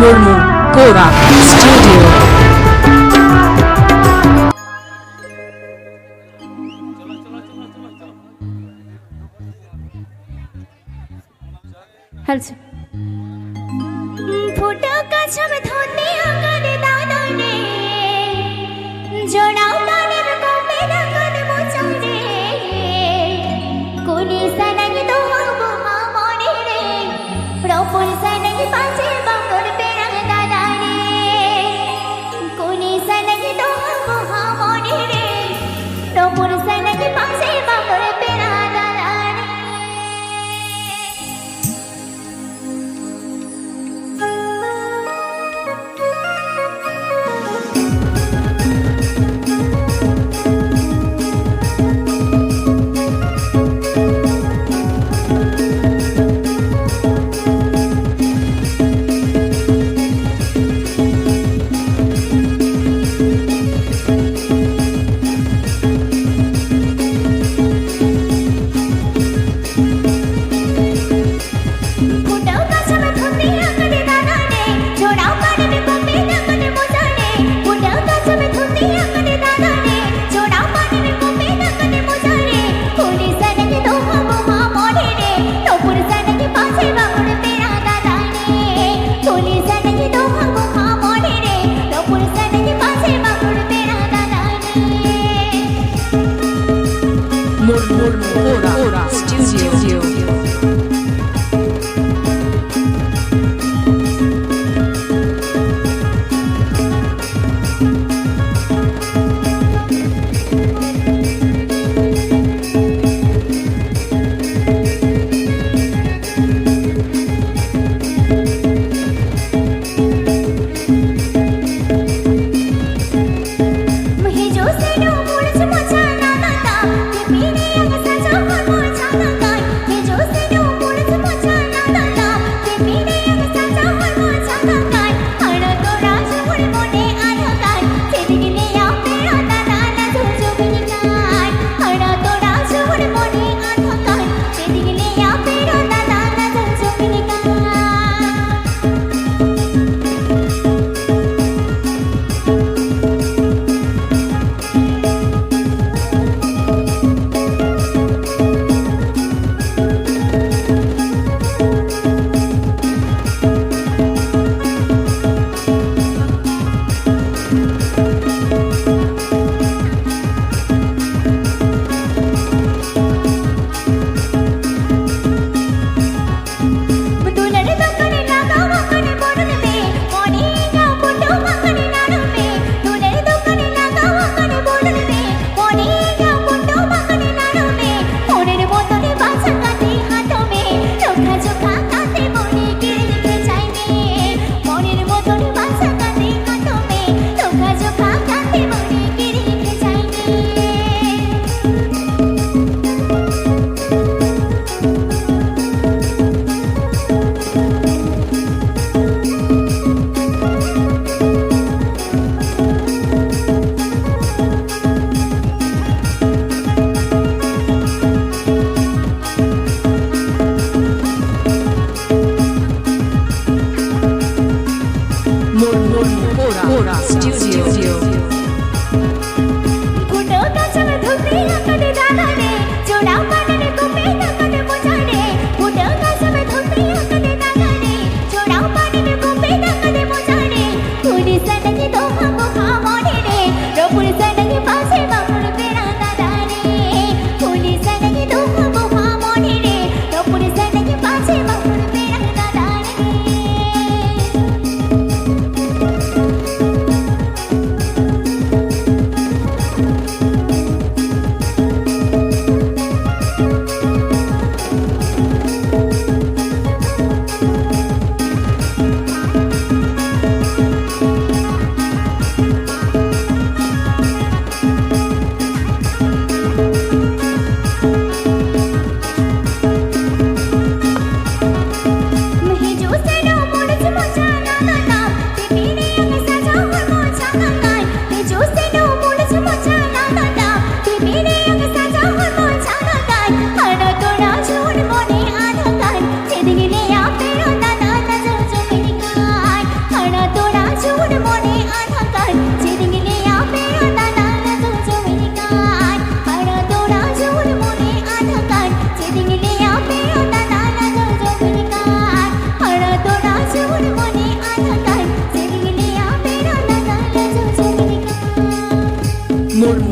মুর্মু কোরা studio hello photo কাছামে ধনে আকারে দাদনে জোড়াও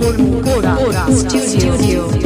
Kora Kora Studio